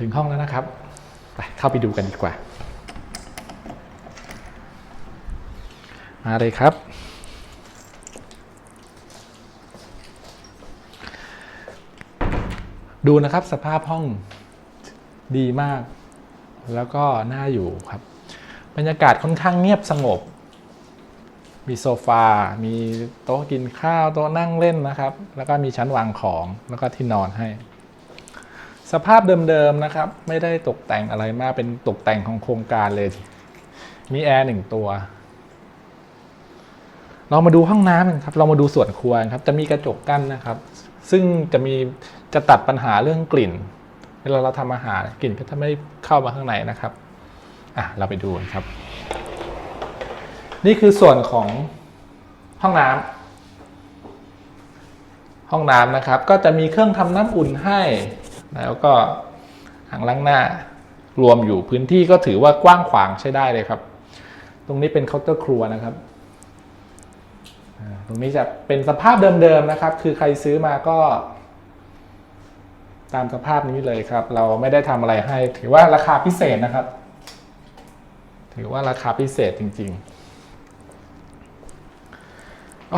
ถึงห้องแล้วนะครับ ไปเข้าไปดูกันดีกว่า มาเลยครับ ดูนะครับสภาพห้องดีมาก แล้วก็น่าอยู่ครับ บรรยากาศค่อนข้างเงียบสงบ มีโซฟา มีโต๊ะกินข้าว โต๊ะนั่งเล่นนะครับ แล้วก็มีชั้นวางของ แล้วก็ที่นอนให้ สภาพเดิมๆนะครับ ไม่ได้ตกแต่งอะไรมากเป็นตกแต่งของโครงการเลย มีแอร์หนึ่งตัว เรามาดูห้องน้ำกันครับ เรามาดูส่วนครัวครับ จะมีกระจกกั้นนะครับ ซึ่งจะมีจะตัดปัญหาเรื่องกลิ่น เวลาเราทำอาหารกลิ่นก็จะไม่เข้ามาข้างในนะครับอะเราไปดูกันครับ นี่คือส่วนของห้องน้ำห้องน้ำนะครับ ก็จะมีเครื่องทำน้ำอุ่นให้ แล้วก็อ่างล้างหน้ารวมอยู่พื้นที่ก็ถือว่ากว้างขวางใช้ได้เลยครับ ตรงนี้เป็นเคาน์เตอร์ครัวนะครับตรงนี้จะเป็นสภาพเดิมๆนะครับ คือใครซื้อมาก็ ตามสภาพนี้เลยครับ เราไม่ได้ทำอะไรให้ ถือว่าราคาพิเศษนะครับ ถือว่าราคาพิเศษจริงๆอ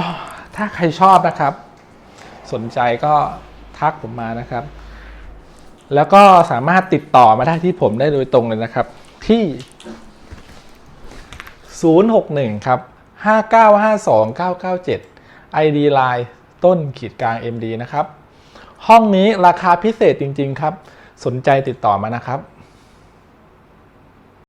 ถ้าใครชอบนะครับ สนใจก็ทักผมมานะครับ แล้วก็สามารถติดต่อมาได้ที่ผมได้โดยตรงเลยนะครับ ที่ 061 ครับ 5952997 ID Line ต้นขีดกลาง MD นะครับ ห้องนี้ราคาพิเศษจริง ๆ ครับ สนใจติดต่อมานะครับ